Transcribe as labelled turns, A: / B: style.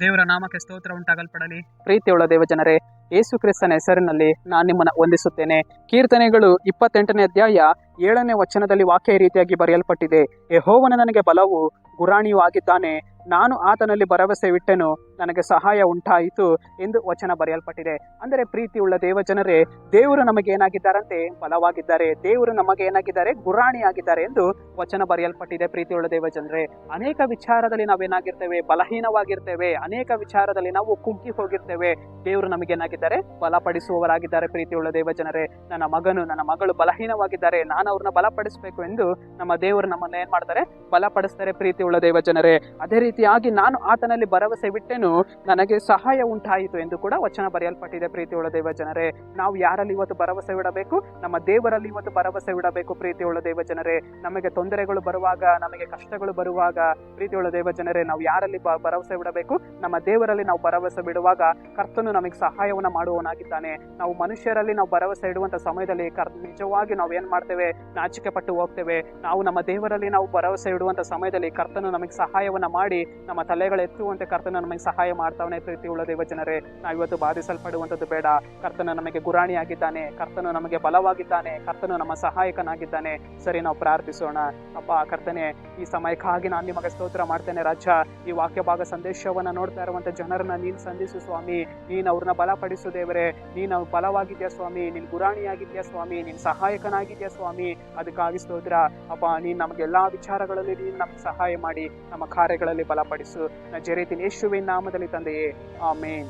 A: ದೇವರ ನಾಮಕ್ಕೆ ಸ್ತೋತ್ರ ಉಂಟಾಗಲ್ಪಡಲಿ.
B: ಪ್ರೀತಿಯುಳ್ಳ ದೇವಜನರೇ, ಯೇಸು ಕ್ರಿಸ್ತನ ಹೆಸರಿನಲ್ಲಿ ನಾನು ನಿಮ್ಮನ್ನು ವಂದಿಸುತ್ತೇನೆ. ಕೀರ್ತನೆಗಳು ಇಪ್ಪತ್ತೆಂಟನೇ ಅಧ್ಯಾಯ ಏಳನೇ ವಚನದಲ್ಲಿ ವಾಕ್ಯ ರೀತಿಯಾಗಿ ಬರೆಯಲ್ಪಟ್ಟಿದೆ. ಯಹೋವನ ನನಗೆ ಬಲವು ಗುರಾಣಿಯೂ ಆಗಿದ್ದಾನೆ. ನಾನು ಆತನಲ್ಲಿ ಭರವಸೆ ವಿಟ್ಟೆನು ನನಗೆ ಸಹಾಯ ಉಂಟಾಯಿತು ಎಂದು ವಚನ ಬರೆಯಲ್ಪಟ್ಟಿದೆ. ಅಂದರೆ ಪ್ರೀತಿಯುಳ್ಳ ದೇವಜನರೇ, ದೇವರು ನಮಗೆ ಏನಾಗಿದ್ದಾರಂತೆ ಬಲವಾಗಿದ್ದಾರೆ. ದೇವರು ನಮಗೆ ಏನಾಗಿದ್ದಾರೆ ಗುರಾಣಿ ಆಗಿದ್ದಾರೆ ಎಂದು ವಚನ ಬರೆಯಲ್ಪಟ್ಟಿದೆ ಪ್ರೀತಿಯುಳ್ಳ ದೇವಜನರೇ. ಅನೇಕ ವಿಚಾರದಲ್ಲಿ ನಾವೇನಾಗಿರ್ತೇವೆ? ಬಲಹೀನವಾಗಿರ್ತೇವೆ. ಅನೇಕ ವಿಚಾರದಲ್ಲಿ ನಾವು ಕುಗ್ಗಿ ಹೋಗಿರ್ತೇವೆ. ದೇವರು ನಮಗೇನಾಗಿದ್ದಾರೆ? ಬಲಪಡಿಸುವವರಾಗಿದ್ದಾರೆ ಪ್ರೀತಿಯುಳ್ಳ ದೇವಜನರೇ. ನನ್ನ ಮಗನು, ನನ್ನ ಮಗಳು ಬಲಹೀನವಾಗಿದ್ದಾರೆ. ನಾನು ಅವ್ರನ್ನ ಬಲಪಡಿಸಬೇಕು ಎಂದು ನಮ್ಮ ದೇವರು ನಮ್ಮನ್ನ ಏನ್ ಮಾಡ್ತಾರೆ ಬಲಪಡಿಸ್ತಾರೆ ಪ್ರೀತಿಯುಳ್ಳ ದೇವಜನರೇ. ಅದೇ ರೀತಿಯಾಗಿ ನಾನು ಆತನಲ್ಲಿ ಭರವಸೆ ಬಿಟ್ಟೆನು ನನಗೆ ಸಹಾಯ ಉಂಟಾಯಿತು ಎಂದು ಕೂಡ ವಚನ ಬರೆಯಲ್ಪಟ್ಟಿದೆ ಪ್ರೀತಿಯೊಳ ದೇವ ಜನರೇ. ನಾವು ಯಾರಲ್ಲಿ ಇವತ್ತು ಭರವಸೆ ಇಡಬೇಕು? ನಮ್ಮ ದೇವರಲ್ಲಿ ಇವತ್ತು ಭರವಸೆ ಬಿಡಬೇಕು ದೇವ ಜನರೇ. ನಮಗೆ ತೊಂದರೆಗಳು ಬರುವಾಗ, ನಮಗೆ ಕಷ್ಟಗಳು ಬರುವಾಗ ಪ್ರೀತಿಯೊಳ ದೇವ ಜನರೇ, ನಾವು ಯಾರಲ್ಲಿ ಭರವಸೆ ಇಡಬೇಕು? ನಮ್ಮ ದೇವರಲ್ಲಿ ನಾವು ಭರವಸೆ ಬಿಡುವಾಗ ಕರ್ತನು ನಮಗೆ ಸಹಾಯವನ್ನ ಮಾಡುವವನಾಗಿದ್ದಾನೆ. ನಾವು ಮನುಷ್ಯರಲ್ಲಿ ನಾವು ಭರವಸೆ ಇಡುವಂತ ಸಮಯದಲ್ಲಿ ಕರ್, ನಿಜವಾಗಿ ನಾವು ಏನ್ ಮಾಡ್ತೇವೆ? ನಾಚಿಕೆ ಪಟ್ಟು ಹೋಗ್ತೇವೆ. ನಾವು ನಮ್ಮ ದೇವರಲ್ಲಿ ನಾವು ಭರವಸೆ ಇಡುವಂತ ಸಮಯದಲ್ಲಿ ಕರ್ತನು ನಮಗೆ ಸಹಾಯವನ್ನ ಮಾಡಿ, ನಮ್ಮ ತಲೆಗಳು ಎತ್ತುವಂತೆ ಕರ್ತನ ನಮಗೆ ಸಹಾಯ ಮಾಡ್ತಾವನೆ ಪ್ರೀತಿ ಉಳ್ಳ ದೇವಜನರೇ. ನಾವು ಇವತ್ತು ಬಾಧಿಸಲ್ಪಡುವಂಥದ್ದು ಬೇಡ. ಕರ್ತನ ನಮಗೆ ಗುರಾಣಿಯಾಗಿದ್ದಾನೆ. ಕರ್ತನು ನಮಗೆ ಬಲವಾಗಿದ್ದಾನೆ. ಕರ್ತನು ನಮ್ಮ ಸಹಾಯಕನಾಗಿದ್ದಾನೆ. ಸರಿ, ನಾವು ಪ್ರಾರ್ಥಿಸೋಣ. ಅಪ್ಪ ಕರ್ತನೆ, ಈ ಸಮಯಕ್ಕಾಗಿ ನಾನು ನಿಮಗೆ ಸ್ತೋತ್ರ ಮಾಡ್ತೇನೆ ರಾಜ. ಈ ವಾಕ್ಯ ಭಾಗ ಸಂದೇಶವನ್ನ ನೋಡ್ತಾ ಇರುವಂಥ ಜನರನ್ನ ನೀನ್ ಸಂಧಿಸು ಸ್ವಾಮಿ. ನೀನ್ ಅವ್ರನ್ನ ಬಲಪಡಿಸು ದೇವರೇ. ನೀನು ಬಲವಾಗಿದ್ಯಾ ಸ್ವಾಮಿ? ನೀನ್ ಗುರಾಣಿಯಾಗಿದ್ಯಾ ಸ್ವಾಮಿ? ನೀನ್ ಸಹಾಯಕನಾಗಿದ್ಯಾ ಸ್ವಾಮಿ? ಅದಕ್ಕಾಗಿ ಸ್ತೋತ್ರ. ಅಪ್ಪ ನೀನ್ ನಮಗೆಲ್ಲಾ ವಿಚಾರಗಳಲ್ಲಿ ನೀನ್ ನಮ್ಗೆ ಸಹಾಯ ಮಾಡಿ. ನಮ್ಮ ಕಾರ್ಯಗಳಲ್ಲಿ ಬಲಪಡಿಸು. ನಾ ಜರೀತಿನ ಯೇಸುವಿನ முதலை தந்தையே. ஆமேன்.